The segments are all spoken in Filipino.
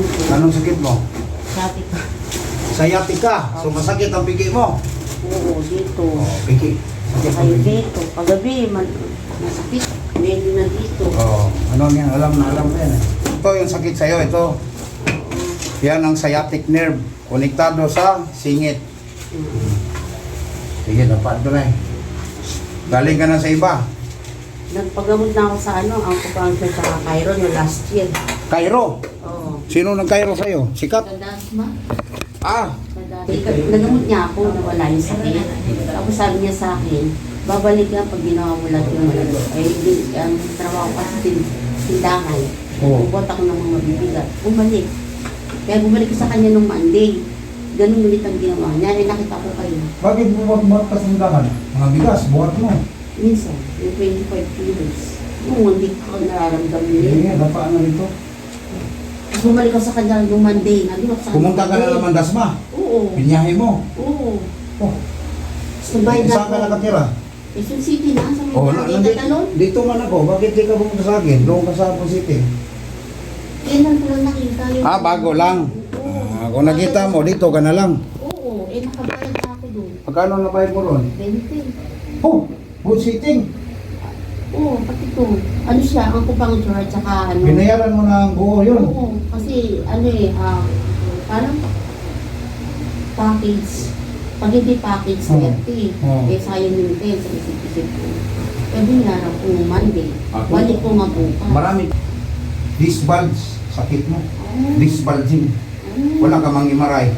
po. Anong sakit mo? Sabi ko, Sciatica. So masakit ang pigi mo. oo, dito. Oh, pigi. Sakit ang Kayo pigi. dito. Pagabi, man, masakit. Medyo na dito. Oh, ano yan? Alam na alam ko yan. eh. Ito yung sakit sa'yo. Ito. Yan ang sciatic nerve. Konektado sa singit. Sige, dapat doon eh. Galing ka na sa iba. Nagpagamot na ako sa ano, ang kumpangker sa Cairo no last year. Cairo. Sino nag-Cairo sa'yo? Sikat? Kadasma. Ah, Nagamot niya ako na wala yung sakit. Tapos sabi niya sa akin, babalik ka pag ginawa mo lahat yung ano. Ay, di- ang trabaho ko kasi tin- tindahan. Oo. Bubot ako ng mga bibigat. Bumalik. Kaya bumalik ko sa kanya nung Monday. Ganun ulit ang ginawa niya. Ay, nakita ko kayo. bakit buwat-buwat ka sa tindahan? Mga bigas, buhat mo. Minsan, yung 25 kilos. Yung hindi ko nararamdaman yun. dapat ano nito. Bumalik ko sa kanya nung Monday. Nandun ako sa Pumunta ka na Monday. naman Dasma. Oo. Pinyahe mo. Oo. Oh, nabayad na saan ka ako. nakatira? Quezon City na, sa Oh, na, talon. dito man ako. Bakit di ka pumunta sa akin? Doon ka sa Apple City. Kailan ko lang nakita yung... Ah, bago lang. Oo. Ah, kung nakita mo, dito ka na lang. Oo, eh nakabayad na ako doon. Pagkano na bayad mo ron? 20. Oh, good sitting. Oo, pati to. Ano siya, ang kupangture at saka ano. Binayaran mo na ang buo yun. Oo, kasi ano eh, ah, parang package. Pag hindi package, Oo. 30. Oo. Eh, sayang yung 10 sa isip-isip ko. Eh, binayaran ko Monday. Ako? Balik ko nga bukas. Marami. Disc bulge, sakit mo. Ah, Disc bulging. ah, Wala ka mang imaray.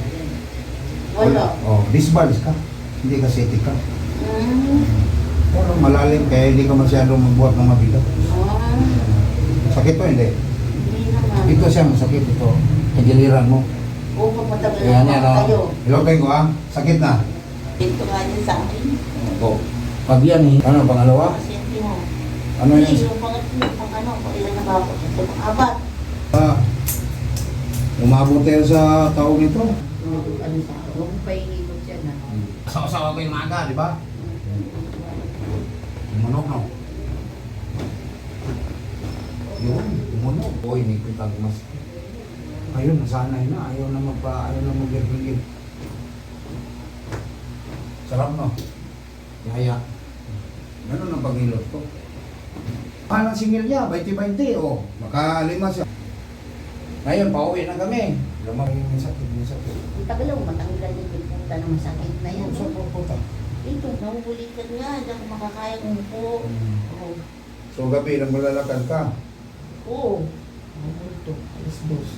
Wala. Oh, disc bulge ka. Hindi ka sitik ka. Ah, Pero malalim kaya hindi ka masyadong magbuhat ng mabigat. ah, Sakit to hindi. hindi naman. Ito siya masakit ito. Kagiliran mo. Oo, papatagal Yan na yan ako kayo. Ilokay ko ah. Sakit na. Ito nga din sa akin. Oo. Pag yan eh. Ano, pangalawa? Pasyente mo. Ano yan? yung pangatlo, pang ano, pang ilan na ba ako? Ito, pang apat. Ah, umabot tayo sa taong ito. Ano sa ako? Huwag mo paihilot yan ah. Sawa-sawa ko yung maga, di ba? Tumunog, no? Yun, tumunog. Uy, may pitang mas. Ayun, nasanay na. Ayaw na magpa, ayaw na mag-ligid. Sarap, no? Yaya. Ganun ang paghilot ko. Parang singil niya, 20-20, oh. Makalima siya. Ngayon, pauwi na kami. Lumaki yung sakit, yung sakit. Ang tagal ako, matanggal yung masakit na yan. Sa pupunta. Ito, nahubulitan nga, hindi ako makakaya umupo. Oo. So gabi nang malalakad ka. Oo. Nahubulto, alas dos.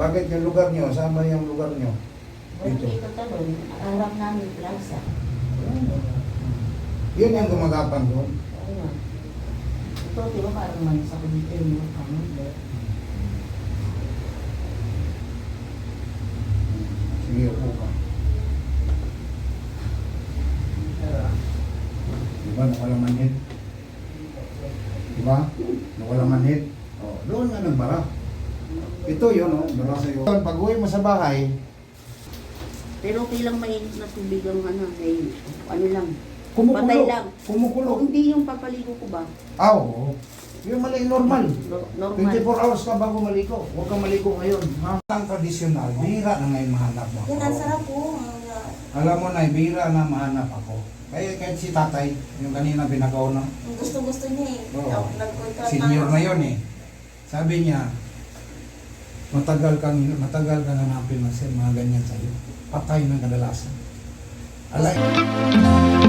Bakit yung lugar nyo? Saan ba yung lugar nyo? Dito. dito talon, harap namin plaza. Yun yung gumagapang doon. Oo nga. Ito, di ba parang man sa dito yung mga ano? Sige, upo ka. Diba, nawala manhid? Diba? Nawala manhid? Oh, doon nga nagbara. Ito yun, oh. Bara sa'yo. Pag uwi mo sa bahay, Pero okay lang mainit na tubig ang ano, ay, ano lang. kumukulo. Patay lang. Kumukulo. Kung hindi yung papaligo ko ba? Ah, oo. Yung mali, normal. No- normal. 24 hours ka bago maliko. Huwag kang maliko ngayon. Ha? Ang tradisyonal, bihira na ngayon mahanap mo. Yan, ang sarap po. Alam mo na, bihira na mahanap ako. Kaya kahit si tatay, yung kanina binagaw na, gusto-gusto niya eh. Oo. Senior na yun eh. Sabi niya, matagal kang matagal kang hanapin na siya, mga ganyan sa'yo. Patay ng kadalasan. Alay.